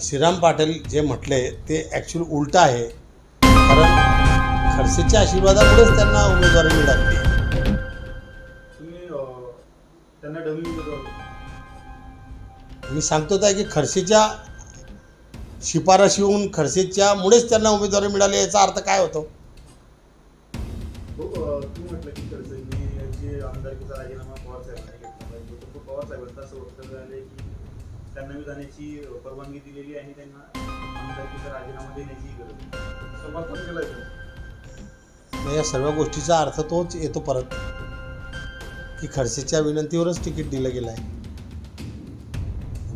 श्रीराम पाटील जे म्हटले ते ॲक्च्युली उलटं आहे. कारण खडसेच्या आशीर्वादामुळेच त्यांना उमेदवारी मिळाली. मी सांगतो आहे की खडसेच्या शिफारशीहून खडसेच्यामुळेच त्यांना उमेदवारी मिळाली याचा अर्थ काय होतो? हो तुम्ही म्हटलं की आमदारकीचा राजीनामा पवार साहेबांचं असं वक्तव्य आलंय की त्यांना मी जाण्याची परवानगी दिलेली आहे त्यांना आमदारकीचा राजीनामा देण्याची गरज नाही. समर्थन केलंय या सर्व गोष्टीचा अर्थ तोच येतो परत की खडसेच्या विनंतीवरच तिकीट दिलं गेलं आहे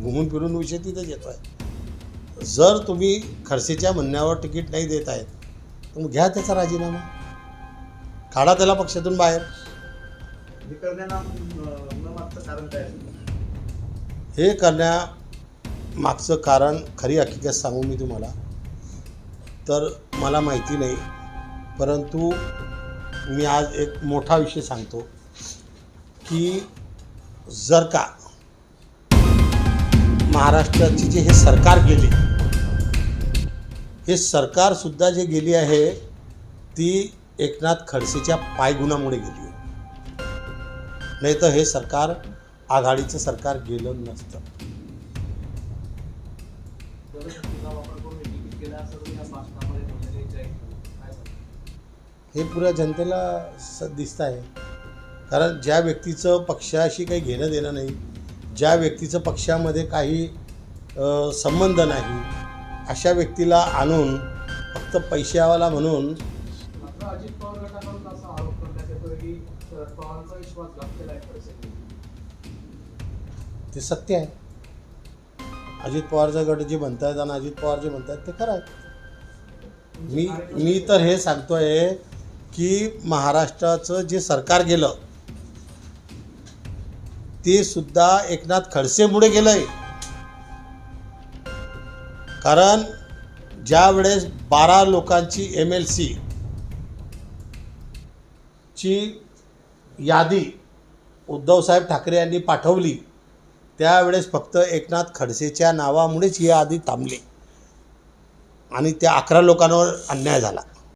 घुमून फिरून विषय तिथेच येतो आहे जर तुम्ही खडसेच्या म्हणण्यावर तिकीट नाही देत आहेत तर मग घ्या त्याचा राजीनामा. काढा त्याला पक्षातून बाहेर. हे करण्याना न मागचं कारण काय असेल? हे करण्यामागचं कारण खरी हकीकत सांगू मी तुम्हाला. तर मला माहिती नाही परंतु मी आज एक मोठा विषय सांगतो की जर का महाराष्ट्राची जे हे सरकार गेली हे सरकारसुद्धा जे गेली आहे ती एकनाथ खडसेच्या पायगुणामुळे गेली. नाही तर हे सरकार आघाडीचं सरकार गेलं नसतं. हे पुऱ्या जनतेला स दिसतं आहे. कारण ज्या व्यक्तीचं पक्षाशी काही घेणं देणं नाही ज्या व्यक्तीचं पक्षामध्ये काही संबंध नाही अशा व्यक्तीला आणून फक्त पैशावाला म्हणून पवारांचा ते सत्य आहे. अजित पवारचा गट जे म्हणतात आणि अजित पवार जे म्हणतात ते खरं आहे. मी मी तर हे सांगतोय की महाराष्ट्राचं जे सरकार गेलं ते सुद्धा एकनाथ खडसेमुळे गेलं आहे कारण ज्या वेळेस बारा लोकांची एम एल सी ची यादी उद्धवसाहेब ठाकरे यांनी पाठवली त्यावेळेस फक्त एकनाथ खडसेच्या नावामुळेच ही यादी थांबली आणि त्या अकरा लोकांवर अन्याय झाला.